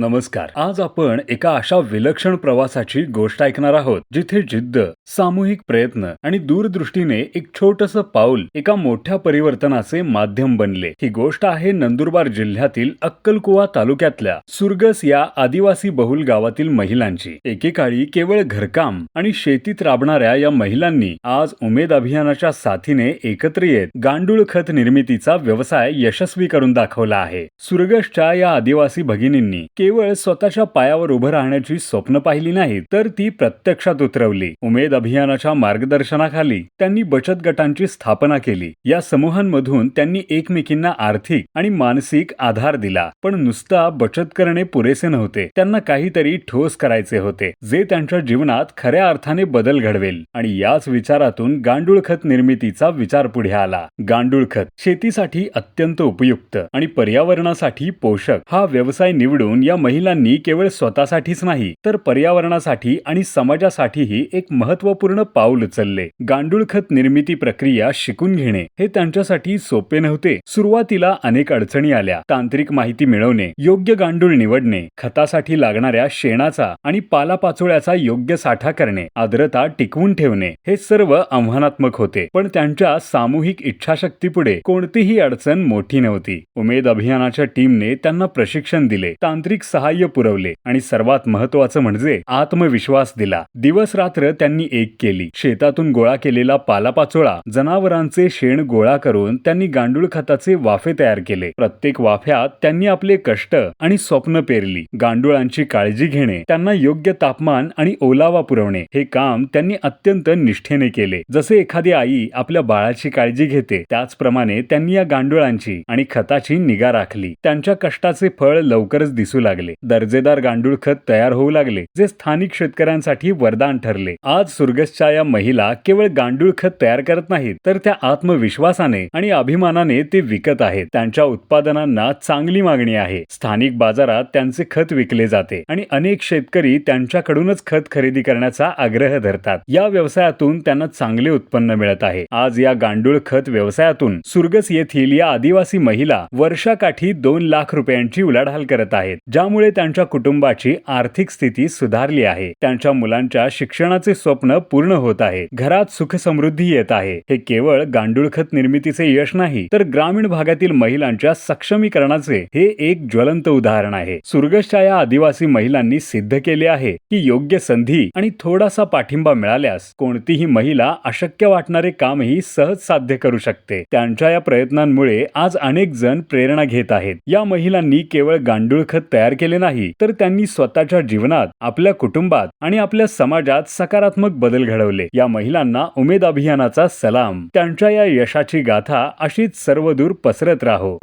नमस्कार. आज आपण एका अशा विलक्षण प्रवासाची गोष्ट ऐकणार आहोत जिथे जिद्द सामूहिक प्रयत्न आणि दूरदृष्टीने एक छोटस पाऊल एका मोठ्या परिवर्तनाचे माध्यम बनले. ही गोष्ट आहे नंदुरबार जिल्ह्यातील अक्कलकुवा तालुक्यातल्या सुरगस या आदिवासी बहुल गावातील महिलांची. एकेकाळी केवळ घरकाम आणि शेतीत राबणाऱ्या या महिलांनी आज उमेद अभियानाच्या साथीने एकत्र येत गांडूळ खत निर्मितीचा व्यवसाय यशस्वी करून दाखवला आहे. सुरगसच्या या आदिवासी भगिनींनी केवळ स्वतःच्या पायावर उभं राहण्याची स्वप्न पाहिली नाहीत तर ती प्रत्यक्षात उतरवली. उमेद अभियानाच्या मार्गदर्शनाखाली त्यांनी बचत गटांची स्थापना केली. या समूहांमधून त्यांनी एकमेकींना आर्थिक आणि मानसिक आधार दिला पण नुसता बचत करणे पुरेसे नव्हते. त्यांना काहीतरी ठोस करायचे होते जे त्यांच्या जीवनात खऱ्या अर्थाने बदल घडवेल. आणि याच विचारातून गांडूळ खत निर्मितीचा विचार पुढे आला. गांडूळ खत शेतीसाठी अत्यंत उपयुक्त आणि पर्यावरणासाठी पोषक हा व्यवसाय निवडून या महिलांनी केवळ स्वतःसाठीच नाही तर पर्यावरणासाठी आणि समाजासाठीही एक महत्त्वपूर्ण पाऊल उचलले. गांडूळ खत निर्मिती प्रक्रिया शिकून घेणे हे त्यांच्यासाठी सोपे नव्हते. सुरुवातीला अनेक अडचणी आल्या. तांत्रिक माहिती मिळवणे योग्य गांडूळ निवडणे खतासाठी लागणाऱ्या शेणाचा आणि पालापाचोळ्याचा योग्य साठा करणे आर्द्रता टिकवून ठेवणे हे सर्व आव्हानात्मक होते. पण त्यांच्या सामूहिक इच्छाशक्तीपुढे कोणतीही अडचण मोठी नव्हती. उमेद अभियानाच्या टीमने त्यांना प्रशिक्षण दिले. तांत्रिक सहाय्य पुरवले आणि सर्वात महत्वाचं म्हणजे आत्मविश्वास दिला. दिवस रात्र त्यांनी एक केली. शेतातून गोळा केलेला पालापाचोळा जनावरांचे शेण गोळा करून त्यांनी गांडूळ खताचे वाफे तयार केले. प्रत्येक वाफ्यात त्यांनी आपले कष्ट आणि स्वप्न पेरली. गांडुळांची काळजी घेणे त्यांना योग्य तापमान आणि ओलावा पुरवणे हे काम त्यांनी अत्यंत निष्ठेने केले. जसे एखादी आई आपल्या बाळाची काळजी घेते त्याचप्रमाणे त्यांनी या गांडुळांची आणि खताची निगा राखली. त्यांच्या कष्टाचे फळ लवकरच दिसू लागले. लागले. दर्जेदार गांडूळ खत तयार होऊ लागले जे स्थानिक शेतकऱ्यांसाठी वरदान ठरले. आज सुरगसच्या या महिला केवळ गांडूळ खत तयार करत नाहीत तर त्या आत्मविश्वासाने आणि अभिमानाने ते विकत आहेत. त्यांच्या उत्पादनांना चांगली मागणी आहे. स्थानिक बाजारात त्यांचे खत विकले जाते आणि अनेक शेतकरी त्यांच्याकडूनच खत खरेदी करण्याचा आग्रह धरतात. या व्यवसायातून त्यांना चांगले उत्पन्न मिळत आहे. आज या गांडूळ खत व्यवसायातून सुरगस येथील या आदिवासी महिला वर्षाकाठी दोन लाख रुपयांची उलाढाल करत आहेत ज्या ज्यामुळे त्यांच्या कुटुंबाची आर्थिक स्थिती सुधारली आहे. त्यांच्या मुलांच्या शिक्षणाचे स्वप्न पूर्ण होत आहे. घरात सुख समृद्धी येत आहे. हे केवळ गांडूळ खत निर्मितीचे यश नाही तर ग्रामीण भागातील महिलांच्या सक्षमीकरणाचे हे एक ज्वलंत उदाहरण आहे. सुरगसच्या या आदिवासी महिलांनी सिद्ध केले आहे की योग्य संधी आणि थोडासा पाठिंबा मिळाल्यास कोणतीही महिला अशक्य वाटणारे कामही सहज साध्य करू शकते. त्यांच्या या प्रयत्नांमुळे आज अनेक जण प्रेरणा घेत आहेत. या महिलांनी केवळ गांडूळ खत तयार तयार केले नाही तर त्यांनी स्वतःच्या जीवनात आपल्या कुटुंबात आणि आपल्या समाजात सकारात्मक बदल घडवले. या महिलांना उमेद अभियानाचा सलाम. त्यांच्या या यशाची गाथा अशीच सर्वदूर पसरत राहो.